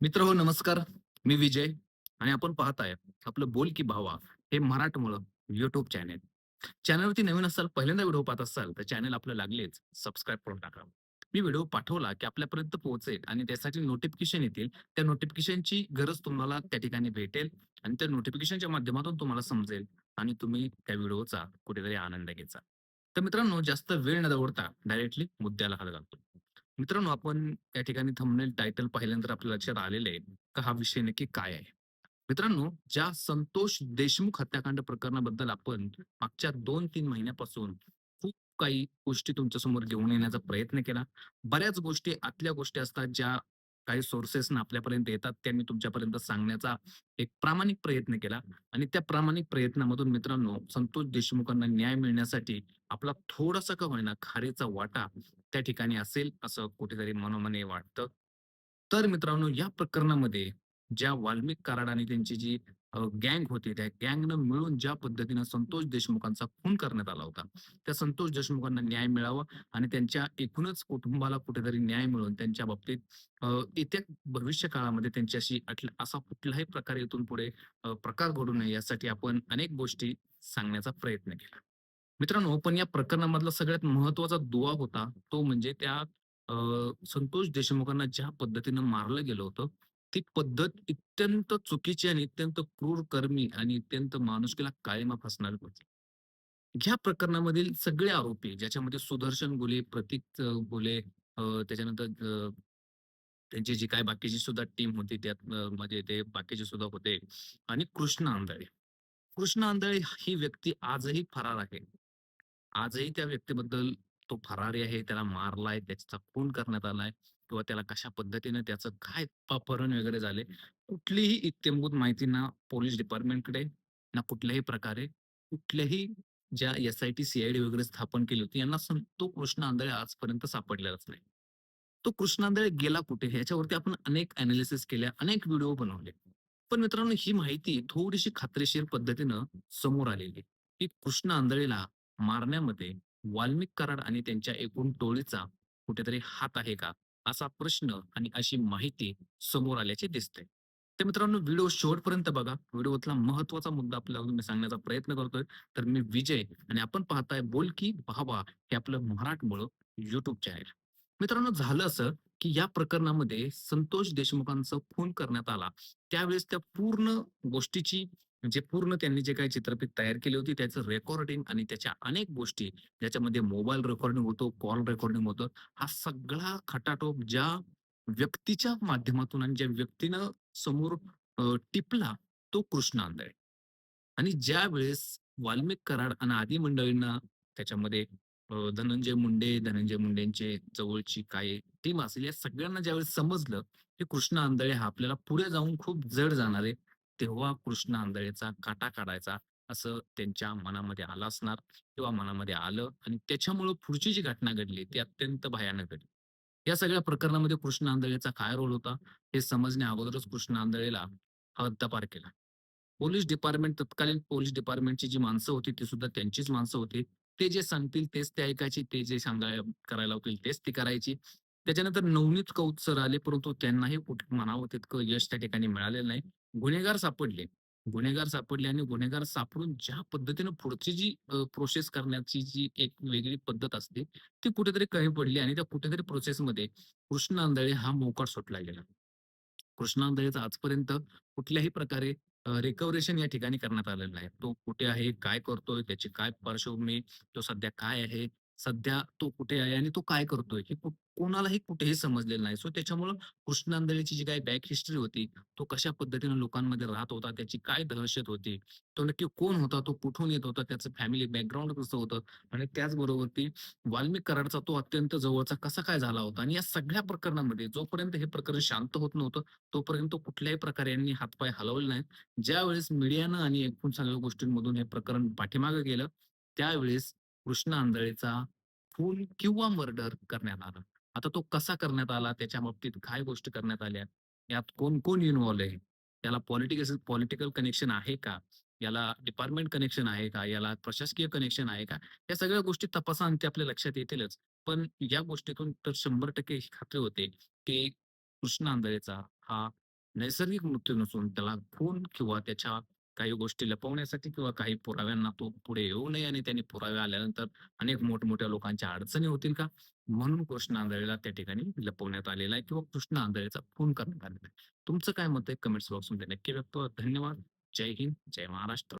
मित्र हो नमस्कार. मी विजय आणि आपण पाहताय आपलं बोल की भावा हे मराठमोळ युट्यूब चॅनेल चॅनलवरती नवीन असाल पहिल्यांदा व्हिडिओ पाहत असाल तर चॅनल आपलं लागलेच. सबस्क्राईब करून टाका. मी व्हिडिओ पाठवला की आपल्यापर्यंत पोहोचेल आणि त्यासाठी नोटिफिकेशन येतील. त्या नोटिफिकेशनची गरज तुम्हाला त्या ठिकाणी भेटेल आणि त्या नोटिफिकेशनच्या माध्यमातून तुम्हाला समजेल आणि तुम्ही त्या व्हिडिओचा कुठेतरी आनंद घ्यायचा. तर मित्रांनो जास्त वेळ न दवडता डायरेक्टली मुद्द्याला हात घालतो. मित्रांनो आपण या ठिकाणी थंबनेल टायटल पाहिल्यानंतर आपल्या लक्षात आलेलं आहे का हा विषय नक्की काय आहे? मित्रांनो ज्या संतोष देशमुख हत्याकांड प्रकरणाबद्दल आपण मागच्या दोन तीन महिन्यापासून खूप काही गोष्टी तुमच्यासमोर घेऊन येण्याचा प्रयत्न केला. बऱ्याच गोष्टी आतल्या गोष्टी असतात ज्या काही सोर्सेस आपल्यापर्यंत येतात त्या मी तुमच्यापर्यंत सांगण्याचा एक प्रामाणिक प्रयत्न केला. आणि त्या प्रामाणिक प्रयत्नामधून मित्रांनो संतोष देशमुखांना न्याय मिळण्यासाठी आपला थोडासा का होईना खारीचा वाटा त्या ठिकाणी असेल असं कुठेतरी मनोमने वाटतं. तर मित्रांनो या प्रकरणामध्ये ज्या वाल्मिक कराड आणि त्यांची जी गँग होती त्या गँगनं मिळून ज्या पद्धतीनं संतोष देशमुखांचा खून करण्यात आला होता त्या संतोष देशमुखांना न्याय मिळावा आणि त्यांच्या एकूणच कुटुंबाला कुठेतरी न्याय मिळून त्यांच्या बाबतीत येत्या भविष्य काळामध्ये त्यांच्याशी असा कुठलाही प्रकारे इथून पुढे प्रकार घडू नये यासाठी आपण अनेक गोष्टी सांगण्याचा प्रयत्न केला. मित्रांनो हो, पण या प्रकरणामधला सगळ्यात महत्त्वाचा दुवा होता तो म्हणजे त्या अ, संतोष देशमुखांना ज्या पद्धतीनं मारलं गेलं होतं ती पद्धत अत्यंत चुकीची आणि अत्यंत क्रूर कर्मी आणि अत्यंत माणुसकीला काळीमा फासणारी होती. ह्या प्रकरणामधील सगळे आरोपी ज्याच्यामध्ये सुदर्शन गुले प्रतीक अ, गुले अ, त्याच्यानंतर अ, त्यांची जी काय बाकीची सुद्धा टीम होती त्यात अ, म्हणजे ते बाकीचे सुद्धा होते आणि कृष्ण आंधळे. कृष्ण आंधळे ही व्यक्ती आजही फरार आहे. आजही त्या व्यक्तीबद्दल तो फरारी आहे, त्याला मारलाय, त्याचा खून करण्यात आलाय किंवा त्याला कशा पद्धतीने त्याचं काय अपहरण वगैरे झाले, कुठलीही इत्यंभूत माहिती ना पोलीस डिपार्टमेंटकडे, ना कुठल्याही प्रकारे, कुठल्याही ज्या एस-आय-टी, सी-आय-डी वगैरे स्थापन केली होती, यांना तो कृष्ण आंधळे आजपर्यंत सापडलेलाच नाही. तो कृष्ण आंधळे गेला कुठे? ह्याच्यावरती आपण अनेक अनालिसिस केल्या, अनेक व्हिडिओ बनवले. पण मित्रांनो, ही माहिती थोडीशी खात्रीशीर पद्धतीनं समोर आलेली की कृष्ण आंधळेला मारण्यामध्ये वाल्मिक कराड आणि त्यांच्या एकूण टोळीचा कुठेतरी हात आहे का? असा प्रश्न आणि अशी माहिती समोर आल्याचे दिसते. तर मित्रांनो व्हिडिओ शेवटपर्यंत बघा. व्हिडिओतला महत्त्वाचा मुद्दा आपल्याला मी सांगण्याचा प्रयत्न करतोय. तर मी विजय आणि आपण पाहताय बोल की भावा हे आपलं मराठमोळं युट्यूब चॅनेल. मित्रांनो झालं असं, की या प्रकरणामध्ये संतोष देशमुखांचा खून करण्यात आला. त्यावेळेस त्या पूर्ण गोष्टीची म्हणजे पूर्ण त्यांनी जे काही चित्रफित तयार केली होती त्याचं रेकॉर्डिंग आणि त्याच्या अनेक गोष्टी ज्याच्यामध्ये मोबाईल रेकॉर्डिंग होतो, कॉल रेकॉर्डिंग होतं. हा सगळा खटाटोप ज्या व्यक्तीच्या माध्यमातून आणि ज्या व्यक्तीनं समोर टिपला तो कृष्ण आंधळे. आणि ज्यावेळेस वाल्मिक कराड आणि आदी मंडळींना त्याच्यामध्ये धनंजय मुंडे, धनंजय मुंडेंचे जवळची काही टीम असेल, या सगळ्यांना ज्यावेळेस समजलं, की कृष्ण आंधळे हा आपल्याला पुढे जाऊन खूप जड जाणार आहे, तेव्हा कृष्ण आंधळेचा काटा काढायचा असं त्यांच्या मनामध्ये आलं असणार किंवा मनामध्ये आलं आणि त्याच्यामुळं पुढची जी घटना घडली ती अत्यंत भयानक घडली. या सगळ्या प्रकरणामध्ये कृष्ण आंधळेचा काय रोल होता, हे समजण्या अगोदरच कृष्ण आंधळेला हद्दपार केला. पोलीस डिपार्टमेंट तत्कालीन पोलीस डिपार्टमेंटची जी माणसं होती, ती सुद्धा त्यांचीच माणसं होती. ते जे सांगतील तेच ते ऐकायची. ते जे सांगाय करायला होतील तेच ती करायची. त्याच्यानंतर नवनीत कौत सर आले, परंतु त्यांनाही कुठे म्हणावं तितकं यश त्या ठिकाणी मिळालेलं नाही. गुन्हेगार सापडले. गुन्हेगार सापडले आणि गुन्हेगार सापडून ज्या पद्धतीनं पुढची जी प्रोसेस करण्याची जी एक वेगळी पद्धत असते, ती कुठेतरी कमी पडली आणि त्या कुठेतरी प्रोसेसमध्ये कृष्ण आंधळे हा मोकाट सुटला गेला. कृष्ण आंधळेचा आजपर्यंत कुठल्याही प्रकारे रिकव्हरेशन या ठिकाणी करण्यात आलेलं नाही. तो कुठे आहे? काय करतोय? त्याची काय पार्श्वभूमी? तो सध्या काय आहे? सध्या तो कुठे आहे आणि तो काय करतोय? हे कु कोणालाही कुठेही समजलेलं नाही. सो त्याच्यामुळं कृष्ण जी काही बॅक हिस्ट्री होती, तो कशा पद्धतीने लोकांमध्ये राहत होता, त्याची काय दहशत होती, तो नक्की कोण होता? तो कुठून येत होता? त्याचं फॅमिली बॅकग्राऊंड कसं होतं? आणि त्याचबरोबर ती वाल्मिक कराडचा तो अत्यंत जवळचा कसा काय झाला होता? आणि या सगळ्या प्रकरणामध्ये जोपर्यंत हे प्रकरण शांत होत नव्हतं, तोपर्यंत कुठल्याही प्रकारे यांनी हातपाय हलवले नाहीत. ज्यावेळेस मीडियानं आणि एकूण सगळ्या गोष्टींमधून हे प्रकरण पाठीमागे गेलं, त्यावेळेस कृष्ण आंधळेचा खून किंवा मर्डर करण्यात आला. आता तो कसा करण्यात आला, त्याच्या बाबतीत काय गोष्टी करण्यात आल्या, यात कोण-कोण इन्व्हॉल्व आहे, याला पॉलिटिकल पॉलिटिकल कनेक्शन आहे का? याला डिपार्टमेंट कनेक्शन आहे का? याला प्रशासकीय कनेक्शन आहे का? या सगळ्या गोष्टी तपासांती ते आपल्या लक्षात येतीलच. पण या गोष्टीतून तर शंभर टक्के खात्री होते, की कृष्ण आंधळेचा हा नैसर्गिक मृत्यू नसून त्याला खून किंवा त्याच्या काही गोष्टी लपवण्यासाठी किंवा काही पुराव्यांना तो पुढे येऊ नये आणि त्यांनी पुरावे आल्यानंतर अनेक मोठमोठ्या लोकांच्या अडचणी होतील का? म्हणून कृष्ण आंधळेला त्या ठिकाणी लपवण्यात आलेला आहे किंवा कृष्ण आंधळेचा फोन करण्यात आलेला आहे. तुमचं काय मत आहे? कमेंट्स बॉक्समध्ये नक्की व्यक्त धन्यवाद. जय हिंद. जय महाराष्ट्र.